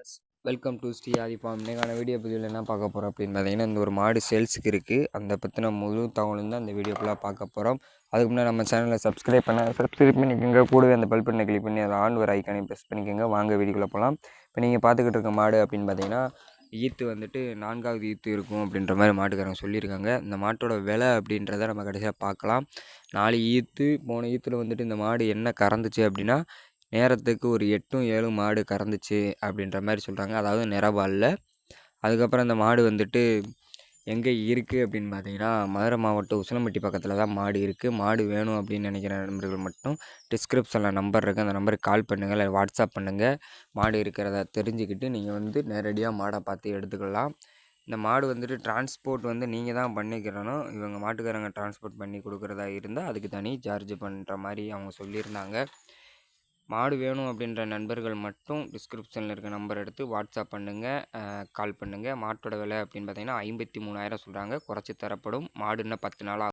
Friends welcome to Sri Adhi farm இன்றைக்கான video பதிவில் என்ன பார்க்க போகிறோம் அப்படின்னு பார்த்தீங்கன்னா இந்த ஒரு மாடு சேல்ஸுக்கு இருக்குது அந்த பற்றின முழு தகவலும் தான் அந்த வீடியோக்குள்ளே பார்க்க போகிறோம் அதுக்கு முன்னாடி நம்ம சேனலை சப்ஸ்கிரைப் பண்ண சப்ஸ்கிரைப் பண்ணிக்கோங்க. கூடவே அந்த பல் பட்டனை கிளிக் பண்ணி அதை ஆன் ஒரு ஐக்கானை ப்ரெஸ் பண்ணிக்கோங்க. வாங்க வீடியோக்குள்ளே போகலாம் இப்போ நீங்கள் பார்த்துக்கிட்டு இருக்க மாடு அப்படின்னு பார்த்தீங்கன்னா ஈத்து வந்துட்டு நான்காவது ஈத்து இருக்கும் அப்படின்ற மாதிரி மாட்டுக்காரங்க சொல்லியிருக்காங்க. இந்த மாட்டோட விலை அப்படின்றத நம்ம கடைசியாக பார்க்கலாம். நாலு ஈத்து போன ஈத்தில் வந்துட்டு இந்த மாடு என்ன கறந்துச்சு அப்படின்னா நேரத்துக்கு ஒரு எட்டும் ஏழும் மாடு கறந்துச்சு அப்படின்ற மாதிரி சொல்கிறாங்க அதாவது நிறவாலில். அதுக்கப்புறம் இந்த மாடு வந்துட்டு எங்கே இருக்குது அப்படின்னு பார்த்தீங்கன்னா மதுரை மாவட்டம் உசிலம்பட்டி பக்கத்தில் தான் மாடு இருக்குது மாடு வேணும் அப்படின்னு நினைக்கிற நண்பர்கள் மட்டும் டிஸ்கிரிப்ஷனில் நம்பர் இருக்குது அந்த நம்பருக்கு கால் பண்ணுங்கள் இல்லை வாட்ஸ்அப் பண்ணுங்கள் மாடு இருக்கிறத தெரிஞ்சுக்கிட்டு நீங்கள் வந்து நேரடியாக மாடை பார்த்து எடுத்துக்கலாம். இந்த மாடு வந்துட்டு டிரான்ஸ்போர்ட் வந்து நீங்கள் தான் பண்ணிக்கிறனும் இவங்க மாட்டுக்காரங்க டிரான்ஸ்போர்ட் பண்ணி கொடுக்குறதா இருந்தால் அதுக்கு தனி சார்ஜ் பண்ணுற மாதிரி அவங்க சொல்லியிருந்தாங்க. மாடு வேணும் அப்படின்ற நண்பர்கள் மட்டும் டிஸ்கிரிப்ஷனில் இருக்க நம்பர் எடுத்து வாட்ஸ்அப் பண்ணுங்கள் கால் பண்ணுங்கள் மாட்டோட விலை அப்படின்னு பார்த்தீங்கன்னா ஐம்பத்தி மூணாயிரம் சொல்கிறாங்க குறைச்சி தரப்படும். மாடுன்னா பத்து நாளாக